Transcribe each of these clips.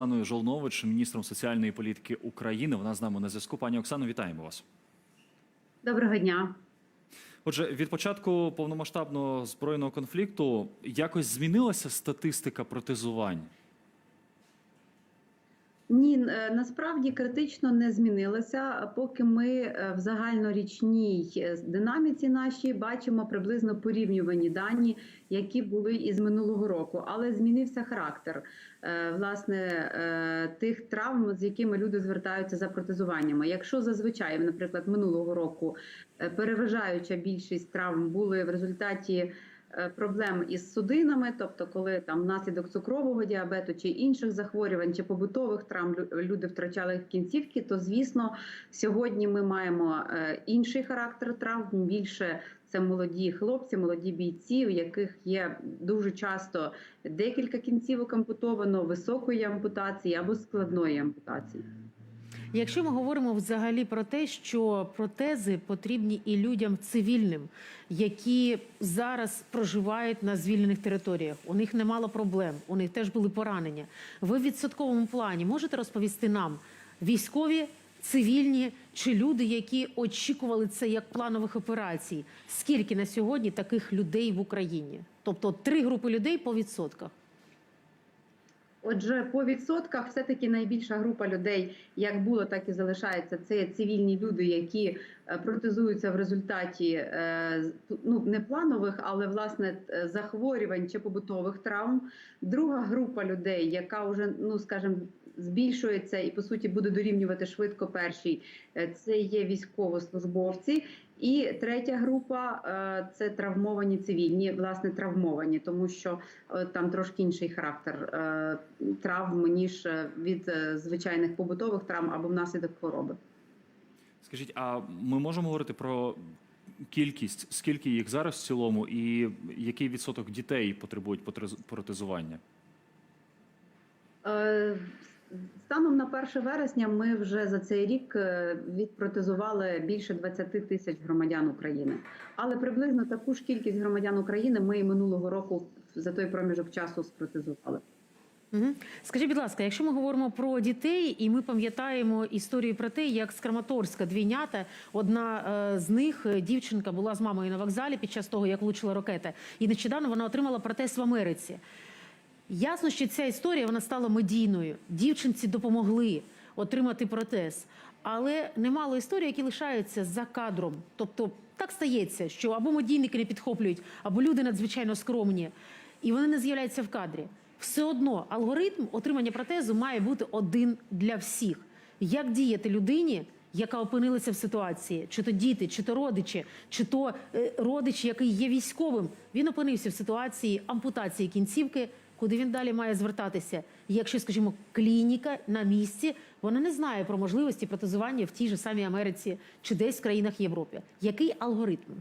Оксаною Жолнович, міністром соціальної політики України. Вона з нами на зв'язку. Пані Оксано, вітаємо вас. Доброго дня. Отже, від початку повномасштабного збройного конфлікту якось змінилася статистика протезувань. Ні, е, насправді критично не змінилося, поки ми е, в загальнорічній е, динаміці нашій бачимо приблизно порівнювані дані, які були із минулого року, але змінився характер власне тих травм, з якими люди звертаються за протезуваннями. Якщо зазвичай, наприклад, минулого року переважаюча більшість травм були в результаті проблем із судинами, тобто, коли там внаслідок цукрового діабету чи інших захворювань, чи побутових травм люди втрачали кінцівки, то звісно, сьогодні ми маємо е, інший характер травм. Більше це молоді хлопці, молоді бійці, у яких є дуже часто декілька кінцівок ампутовано, високої ампутації або складної ампутації. Якщо ми говоримо взагалі про те, що протези потрібні і людям цивільним, які зараз проживають на звільнених територіях, у них немало проблем, у них теж були поранення. Ви в відсотковому плані можете розповісти нам військові, цивільні чи люди, які очікували це як планових операцій? Скільки на сьогодні таких людей в Україні? Тобто три групи людей по відсотках. Отже, по відсотках, все-таки найбільша група людей, як було, так і залишається. Це цивільні люди, які е, протезуються в результаті е, ну не планових, але власне е, захворювань чи побутових травм. Друга група людей, яка вже ну скажімо, збільшується і по суті буде дорівнювати швидко першій, це є військовослужбовці. І третя група е, це травмовані цивільні, власне, травмовані, тому що е, там трошки інший характер е, травм, ніж від звичайних побутових травм або внаслідок хвороби. Скажіть, а ми можемо говорити про кількість, скільки їх зараз в цілому, і який відсоток дітей потребують протезування? Е, Станом на 1 вересня ми вже за цей рік е, відпротезували більше 20 тисяч громадян України. Але приблизно таку ж кількість громадян України ми і минулого року за той проміжок часу спротезували. Угу. Скажіть, будь ласка, якщо ми говоримо про дітей, і ми пам'ятаємо історію про те, як з Краматорська двійнята, одна е, з них е, дівчинка була з мамою на вокзалі під час того, як влучила ракета, і нещодавно вона отримала протез в Америці. Ясно, що ця історія вона стала медійною. Дівчинці допомогли отримати протез. Але немало історій, які лишаються за кадром. Тобто так стається, що або медійники не підхоплюють, або люди надзвичайно скромні, і вони не з'являються в кадрі. Все одно алгоритм отримання протезу має бути один для всіх. Як діяти людині, яка опинилася в ситуації, чи то діти, чи то родичі, чи то е, родич, який є військовим, він опинився в ситуації ампутації кінцівки, куди він далі має звертатися. Якщо, скажімо, клініка на місці, вона не знає про можливості протезування в тій же самій Америці чи десь в країнах Європи. Який алгоритм?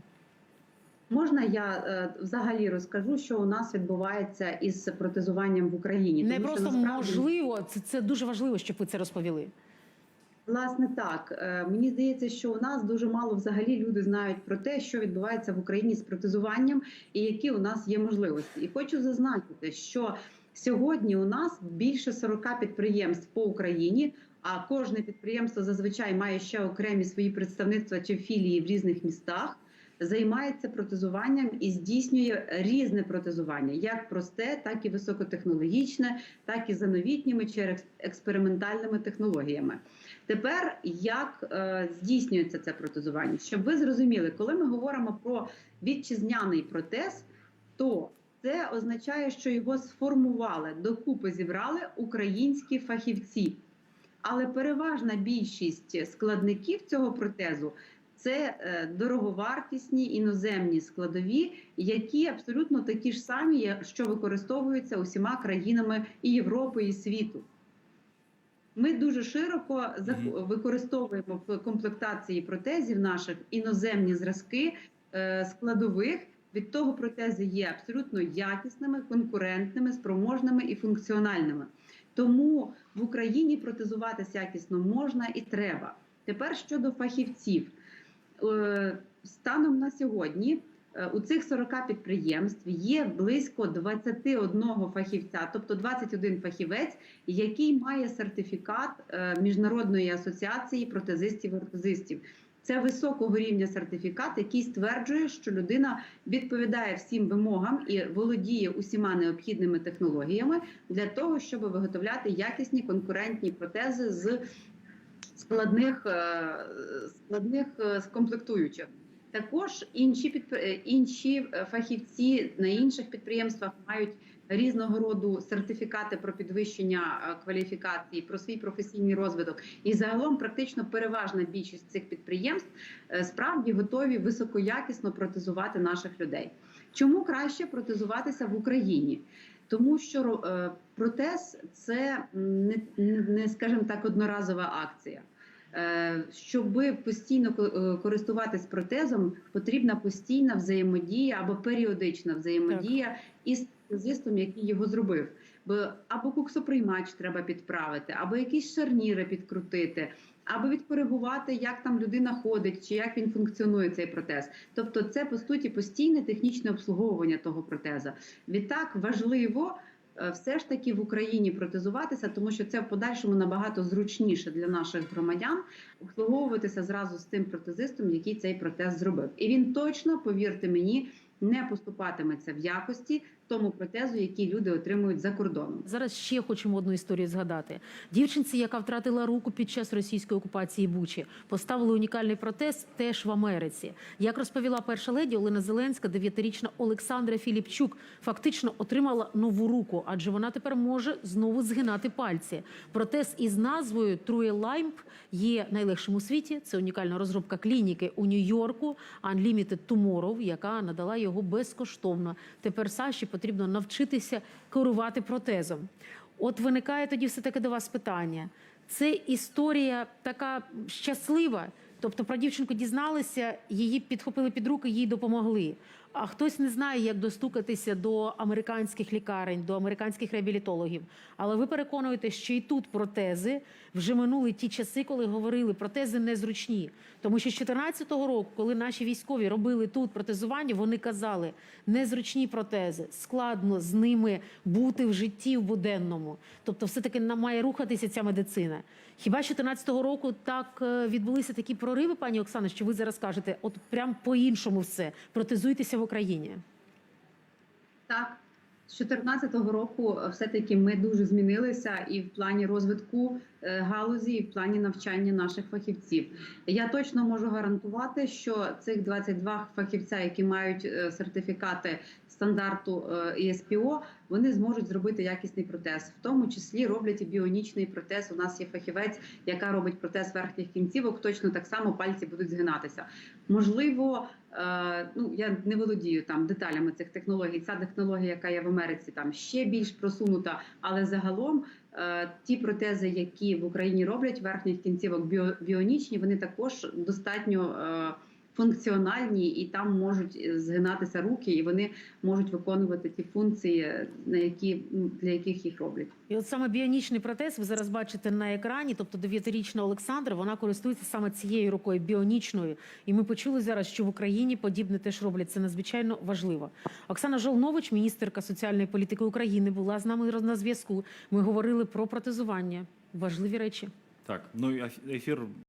Можна я е, взагалі розкажу, що у нас відбувається із протезуванням в Україні? Не Тому що просто насправді- можливо, це, це дуже важливо, щоб ви це розповіли. Власне, так Е, мені здається, що у нас дуже мало взагалі люди знають про те, що відбувається в Україні з протезуванням і які у нас є можливості. І хочу зазначити, що сьогодні у нас більше 40 підприємств по Україні. А кожне підприємство зазвичай має ще окремі свої представництва чи філії в різних містах. Займається протезуванням і здійснює різне протезування, як просте, так і високотехнологічне, так і за новітніми чи експериментальними технологіями. Тепер як е, здійснюється це протезування? Щоб ви зрозуміли, коли ми говоримо про вітчизняний протез, то це означає, що його сформували докупи, зібрали українські фахівці. Але переважна більшість складників цього протезу це е, дороговартісні іноземні складові, які абсолютно такі ж самі, що використовуються усіма країнами і Європи, і світу. Ми дуже широко використовуємо в комплектації протезів наших іноземні зразки е, складових. Від того протези є абсолютно якісними, конкурентними, спроможними і функціональними. Тому в Україні протезуватися якісно можна і треба. Тепер щодо фахівців, Е, станом на сьогодні У цих 40 підприємств є близько 21 фахівця, тобто 21 фахівець, який має сертифікат е, міжнародної асоціації протезистів і ортезистів. Це високого рівня сертифікат, який стверджує, що людина відповідає всім вимогам і володіє усіма необхідними технологіями для того, щоб виготовляти якісні конкурентні протези з складних, е, складних е, комплектуючих. Також інші підпри- е, інші е, фахівці на інших підприємствах мають різного роду сертифікати про підвищення е, кваліфікації, про свій професійний розвиток. І загалом, практично переважна більшість цих підприємств справді готові високоякісно протезувати наших людей. Чому краще протезуватися в Україні? Тому що протез це не, не скажімо так, одноразова акція. Е, Щоб постійно е, користуватись протезом, потрібна постійна взаємодія або періодична взаємодія із протезистом, який його зробив. Бо або куксоприймач треба підправити, або якісь шарніри підкрутити, або відкоригувати, як там людина ходить, чи як він функціонує цей протез. Тобто, це по суті постійне технічне обслуговування того протеза. Відтак важливо все ж таки в Україні протезуватися, тому що це в подальшому набагато зручніше для наших громадян обслуговуватися зразу з тим протезистом, який цей протез зробив. І він точно, повірте мені, не поступатиметься в якості тому протезу, який люди отримують за кордоном. Зараз ще хочемо одну історію згадати. Дівчинці, яка втратила руку під час російської окупації Бучі, поставили унікальний протез теж в Америці. Як розповіла перша леді Олена Зеленська, дев'ятирічна Олександра Філіпчук фактично отримала нову руку, адже вона тепер може знову згинати пальці. Протез із назвою True Limp є найлегшим у світі. Це унікальна розробка клініки у Нью-Йорку Unlimited Tomorrow, яка надала його безкоштовно. Тепер Саші потрібно навчитися керувати протезом. От виникає тоді все таки до вас питання. Це історія така щаслива. Тобто про дівчинку дізналися, її підхопили під руки, їй допомогли. А хтось не знає, як достукатися до американських лікарень, до американських реабілітологів. Але ви переконуєте, що і тут протези вже минули ті часи, коли говорили, протези незручні. Тому що з 2014 року, коли наші військові робили тут протезування, вони казали, незручні протези, складно з ними бути в житті в буденному. Тобто, все-таки нам має рухатися ця медицина. Хіба з 2014 року так е, відбулися такі прориви, пані Оксано, що ви зараз кажете, от прям по-іншому все, протезуйтеся в Україні. Так, з 2014 року е, все-таки ми дуже змінилися і в плані розвитку е, галузі, і в плані навчання наших фахівців. Я точно можу гарантувати, що цих 22 фахівця, які мають е, сертифікати стандарту е, ІСПО, вони зможуть зробити якісний протез. В тому числі роблять і біонічний протез. У нас є фахівець, яка робить протез верхніх кінцівок. Точно так само пальці будуть згинатися. Можливо, е, ну я не володію там деталями цих технологій. Ця технологія, яка є в Америці, там ще більш просунута, але загалом. е, Ті протези, які в Україні роблять верхніх кінцівок біо, біонічні, вони також достатньо е, функціональні і там можуть е, згинатися руки, і вони можуть виконувати ті функції, на які ну, для яких їх роблять. І от саме біонічний протез ви зараз бачите на екрані. Тобто дев'ятирічна Олександра вона користується саме цією рукою біонічною. І ми почули зараз, що в Україні подібне теж роблять. Це надзвичайно важливо. Оксана Жолнович, міністерка соціальної політики України, була з нами на зв'язку. Ми говорили про протезування. Важливі речі. Так, ну і ефір